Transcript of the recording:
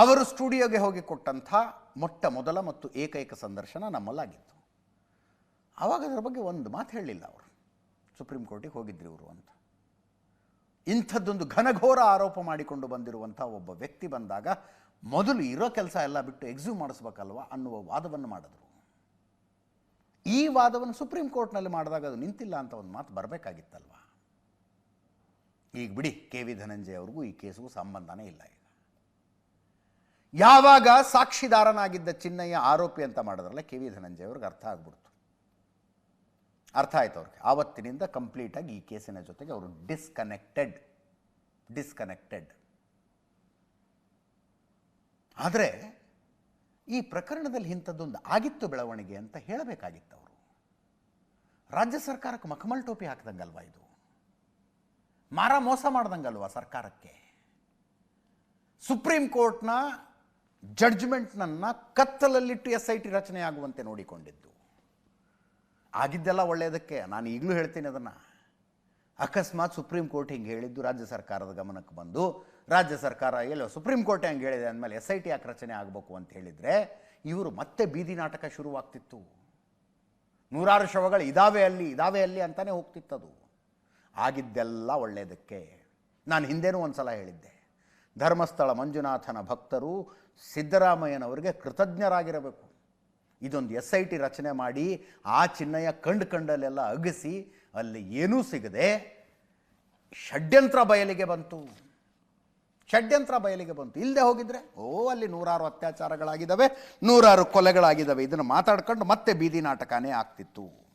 ಅವರು ಸ್ಟುಡಿಯೋಗೆ ಹೋಗಿ ಕೊಟ್ಟಂಥ ಮೊಟ್ಟ ಮೊದಲ ಮತ್ತು ಏಕೈಕ ಸಂದರ್ಶನ ನಮ್ಮಲ್ಲಾಗಿತ್ತು. ಆವಾಗ ಅದರ ಬಗ್ಗೆ ಒಂದು ಮಾತು ಹೇಳಲಿಲ್ಲ ಅವರು. ಸುಪ್ರೀಂ ಕೋರ್ಟಿಗೆ ಹೋಗಿದ್ರು ಇವರು ಅಂತ. ಇಂಥದ್ದೊಂದು ಘನಘೋರ ಆರೋಪ ಮಾಡಿಕೊಂಡು ಬಂದಿರುವಂಥ ಒಬ್ಬ ವ್ಯಕ್ತಿ ಬಂದಾಗ ಮೊದಲು ಇರೋ ಕೆಲಸ ಎಲ್ಲ ಬಿಟ್ಟು ಎಕ್ಸ್ಯೂಮ್ ಮಾಡಿಸ್ಬೇಕಲ್ವ ಅನ್ನುವ ವಾದವನ್ನು ಮಾಡಿದ್ರು. ಈ ವಾದವನ್ನು ಸುಪ್ರೀಂ ಕೋರ್ಟ್ನಲ್ಲಿ ಮಾಡಿದಾಗ ಅದು ನಿಂತಿಲ್ಲ ಅಂತ ಒಂದು ಮಾತು ಬರಬೇಕಾಗಿತ್ತಲ್ವ? ಈಗ ಬಿಡಿ ಕೆ ವಿ ಧನಂಜಯ ಅವ್ರಿಗೂ ಈ ಕೇಸಿಗೂ ಸಂಬಂಧನೇ ಇಲ್ಲ ಈಗ. ಯಾವಾಗ ಸಾಕ್ಷಿದಾರನಾಗಿದ್ದ ಚಿನ್ನಯ್ಯ ಆರೋಪಿ ಅಂತ ಮಾಡಿದ್ರಲ್ಲ ಕೆ ವಿ ಧನಂಜಯ ಅವ್ರಿಗೆ ಅರ್ಥ ಆಗ್ಬಿಡ್ತು. ಅರ್ಥ ಆಯ್ತು ಅವ್ರಿಗೆ. ಆವತ್ತಿನಿಂದ ಕಂಪ್ಲೀಟಾಗಿ ಈ ಕೇಸಿನ ಜೊತೆಗೆ ಅವರು ಡಿಸ್ಕನೆಕ್ಟೆಡ್ ಡಿಸ್ಕನೆಕ್ಟೆಡ್ ಆದರೆ ಈ ಪ್ರಕರಣದಲ್ಲಿ ಇಂಥದ್ದೊಂದು ಆಗಿತ್ತು ಬೆಳವಣಿಗೆ ಅಂತ ಹೇಳಬೇಕಾಗಿತ್ತು ಅವರು. ರಾಜ್ಯ ಸರ್ಕಾರಕ್ಕೆ ಮಖಮಲ್ ಟೋಪಿ ಹಾಕ್ದಂಗಲ್ವಾ ಇದು? ಮಾರ ಮೋಸ ಮಾಡ್ದಂಗಲ್ವಾ ಸರ್ಕಾರಕ್ಕೆ? ಸುಪ್ರೀಂ ಕೋರ್ಟ್ನ ಜಡ್ಜ್ಮೆಂಟ್ನನ್ನು ಕತ್ತಲಲ್ಲಿಟ್ಟು ಎಸ್ ಐ ಟಿ ರಚನೆ ಆಗುವಂತೆ ನೋಡಿಕೊಂಡಿದ್ದು. ಆಗಿದ್ದೆಲ್ಲ ಒಳ್ಳೆಯದಕ್ಕೆ ನಾನು ಈಗಲೂ ಹೇಳ್ತೀನಿ ಅದನ್ನು. ಅಕಸ್ಮಾತ್ ಸುಪ್ರೀಂ ಕೋರ್ಟ್ ಹಿಂಗೆ ಹೇಳಿದ್ದು ರಾಜ್ಯ ಸರ್ಕಾರದ ಗಮನಕ್ಕೆ ಬಂದು, ರಾಜ್ಯ ಸರ್ಕಾರ ಎಲ್ಲೋ ಸುಪ್ರೀಂ ಕೋರ್ಟ್ ಹಂಗೆ ಹೇಳಿದೆ ಅಂದಮೇಲೆ ಎಸ್ ಐ ಟಿ ಯಾಕೆ ರಚನೆ ಆಗಬೇಕು ಅಂತ ಹೇಳಿದರೆ, ಇವರು ಮತ್ತೆ ಬೀದಿ ನಾಟಕ ಶುರುವಾಗ್ತಿತ್ತು. ನೂರಾರು ಶವಗಳು ಇದಾವೆ ಅಲ್ಲಿ ಇದಾವೆ ಅಲ್ಲಿ ಅಂತಲೇ ಹೋಗ್ತಿತ್ತದು. ಆಗಿದ್ದೆಲ್ಲ ಒಳ್ಳೆಯದಕ್ಕೆ ನಾನು ಹಿಂದೇನೂ ಒಂದು ಸಲ ಹೇಳಿದ್ದೆ. ಧರ್ಮಸ್ಥಳ ಮಂಜುನಾಥನ ಭಕ್ತರು ಸಿದ್ದರಾಮಯ್ಯನವರಿಗೆ ಕೃತಜ್ಞರಾಗಿರಬೇಕು. ಇದೊಂದು ಎಸ್ ಐ ಟಿ ರಚನೆ ಮಾಡಿ ಆ ಚಿನ್ನಯ ಕಂಡು ಕಂಡಲ್ಲೆಲ್ಲ ಅಗಸಿ ಅಲ್ಲಿ ಏನೂ ಸಿಗದೆ ಷಡ್ಯಂತ್ರ ಬಯಲಿಗೆ ಬಂತು. ಷಡ್ಯಂತ್ರ ಬಯಲಿಗೆ ಬಂತು. ಇಲ್ಲದೆ ಹೋಗಿದ್ರೆ, ಓ, ಅಲ್ಲಿ ನೂರಾರು ಅತ್ಯಾಚಾರಗಳಾಗಿದ್ದಾವೆ, ನೂರಾರು ಕೊಲೆಗಳಾಗಿದ್ದಾವೆ. ಇದನ್ನು ಮಾತಾಡ್ಕೊಂಡು ಮತ್ತೆ ಬೀದಿ ನಾಟಕನೇ ಆಗ್ತಿತ್ತು.